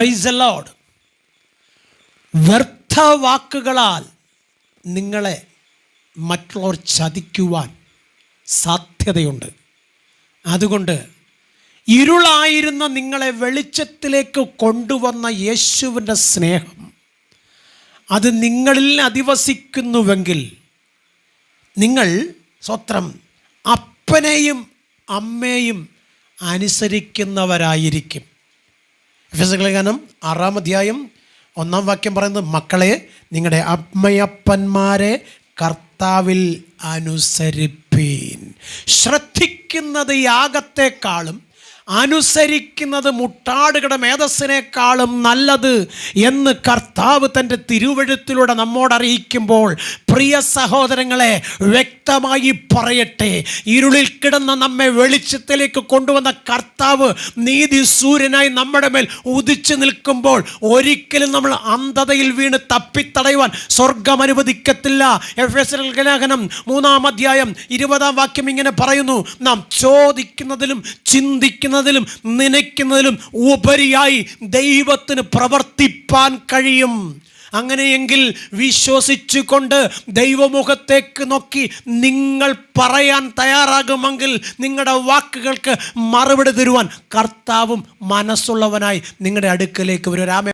Price load വ്യർത്ഥ വാക്കുകളാൽ നിങ്ങളെ മറ്റുള്ളവർ ചതിക്കുവാൻ സാധ്യതയുണ്ട്. അതുകൊണ്ട് ഇരുളായിരുന്ന നിങ്ങളെ വെളിച്ചത്തിലേക്ക് കൊണ്ടുവന്ന യേശുവിന്റെ സ്നേഹം അത് നിങ്ങളിൽ അധിവസിക്കുന്നുവെങ്കിൽ നിങ്ങൾ സ്വത്രം അപ്പനെയും അമ്മയും അനുസരിക്കുന്നവരായിരിക്കും. എഫെസുലേഖനം ആറാം അധ്യായം ഒന്നാം വാക്യം പറയുന്നത് മക്കളെ നിങ്ങളുടെ അമ്മയപ്പന്മാരെ കർത്താവിൽ അനുസരിപ്പീൻ. ശ്രദ്ധിക്കുന്നത് യാഗത്തെക്കാളും അനുസരിക്കുന്നത് മുട്ടാടുകളുടെ മേധസ്സിനേക്കാളും നല്ലത് എന്ന് കർത്താവ് തന്റെ തിരുവഴുത്തിലൂടെ നമ്മോട് അറിയിക്കുമ്പോൾ പ്രിയ സഹോദരങ്ങളെ വ്യക്തമായി പറയട്ടെ. ഇരുളിൽ കിടന്ന നമ്മെ വെളിച്ചത്തിലേക്ക് കൊണ്ടുവന്ന കർത്താവ് നീതി സൂര്യനായി നമ്മുടെ മേൽ ഉദിച്ചു നിൽക്കുമ്പോൾ ഒരിക്കലും നമ്മൾ അന്ധതയിൽ വീണ് തപ്പിത്തടയുവാൻ സ്വർഗം അനുവദിക്കത്തില്ല. എഫ് എസ് ലേഖനം മൂന്നാം അധ്യായം ഇരുപതാം വാക്യം ഇങ്ങനെ പറയുന്നു നാം ചോദിക്കുന്നതിലും ചിന്തിക്കുന്നതിലും നനയ്ക്കുന്നതിലും ഉപരിയായി ദൈവത്തിന് പ്രവർത്തിപ്പാൻ കഴിയും. അങ്ങനെയെങ്കിൽ വിശ്വസിച്ചുകൊണ്ട് ദൈവമുഖത്തേക്ക് നോക്കി നിങ്ങൾ പറയാൻ തയ്യാറാകുമെങ്കിൽ നിങ്ങളുടെ വാക്കുകൾക്ക് മറുപടി തരുവാൻ കർത്താവും മനസ്സുള്ളവനായി നിങ്ങളുടെ അടുക്കലേക്ക് വരും. രാമ